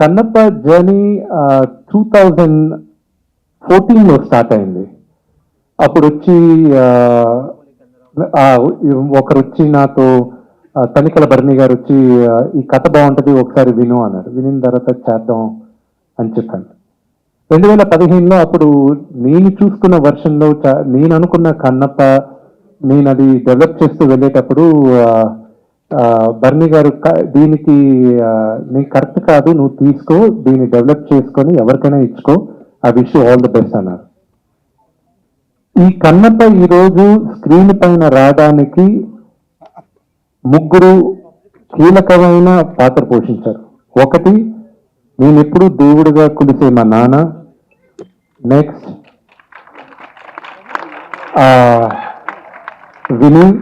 Kannappa journey two thousand ఫోర్టీన్లో start అయింది. అప్పుడు వచ్చి ఒకరు వచ్చి నాతో తనికల భరణి గారు వచ్చి ఈ కథ బాగుంటుంది ఒకసారి విను అన్నారు. వినిన తర్వాత చేద్దాం అని చెప్పాను. రెండు వేల పదిహేనులో అప్పుడు నేను చూసుకున్న వర్షన్లో చా- నేను అనుకున్న కన్నప్ప నేను అది డెవలప్ చేస్తూ వెళ్ళేటప్పుడు బర్ని గారు దీనికి నీ కరెక్ట్ కాదు నువ్వు తీసుకో దీన్ని డెవలప్ చేసుకొని ఎవరికైనా ఇచ్చుకో. ఆ విష్ ఆల్ ది బెస్ట్ అన్నారు. ఈ కన్నప్ప ఈరోజు స్క్రీన్ పైన రావడానికి ముగ్గురు కీలకమైన పాత్ర పోషించారు. ఒకటి నేను ఎప్పుడు దేవుడిగా కులిసే మా నాన్న. Next Vinay.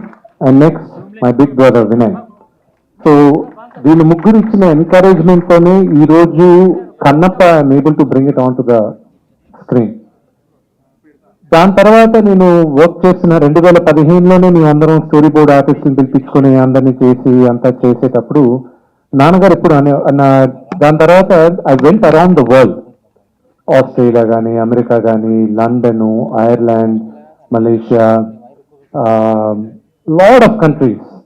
And next my big brother Vinay so వీళ్ళు ముగ్గురు ఇచ్చిన ఎంకరేజ్మెంట్ తోనే ఈ రోజు Kannappa able to bring it on to the screen దాని తర్వాత నేను వర్క్ చేసిన రెండు వేల పదిహేనులోనే నేను అందరం స్టోరీ బోర్డ్ ఆర్టిస్ట్ని పిలిపించుకుని అందరినీ చేసి అంతా చేసేటప్పుడు నాన్నగారు ఎప్పుడు అనే దాని తర్వాత I went around the world Australia కానీ అమెరికా కానీ London Ireland Malaysia lot of countries.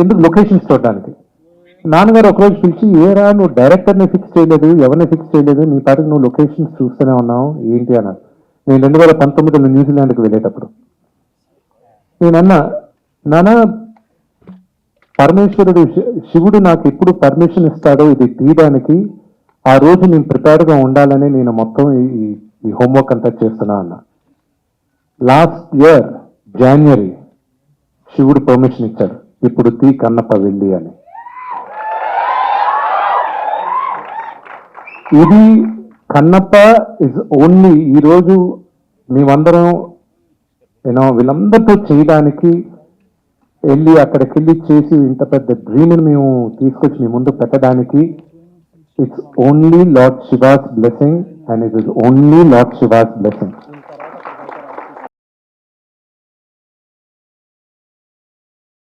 ఎందుకు లొకేషన్స్ చూడడానికి? నాన్నగారు ఒకరోజు పిలిచి ఏరా నువ్వు డైరెక్టర్ని ఫిక్స్ చేయలేదు ఎవరిని ఫిక్స్ చేయలేదు నీ పాటికి నువ్వు లొకేషన్స్ చూస్తూనే ఉన్నావు ఏంటి? అన్నారు. నేను రెండు వేల పంతొమ్మిదిలో న్యూజిలాండ్కి వెళ్ళేటప్పుడు. నేనన్నా నాన్న పరమేశ్వరుడు శివుడు నాకు ఎప్పుడు పర్మిషన్ ఇస్తాడో ఇది తీయడానికి ఆ రోజు నేను ప్రిపేర్గా ఉండాలని నేను మొత్తం ఈ- ఈ- హోంవర్క్ అంతా చేస్తున్నా అన్న. లాస్ట్ ఇయర్ జనవరి శివుడు పర్మిషన్ ఇచ్చాడు. ఇప్పుడు తీ కన్నప్ప వెళ్ళి అని. ఇది కన్నప్ప ఇస్ ఓన్లీ ఈరోజు మేమందరం యూనో వీళ్ళందరితో చేయడానికి వెళ్ళి అక్కడికి వెళ్ళి చేసి ఇంత పెద్ద డ్రీమ్ని మేము తీసుకొచ్చి మీ ముందు పెట్టడానికి it's only lord Shiva's blessing and it is only lord Shiva's blessing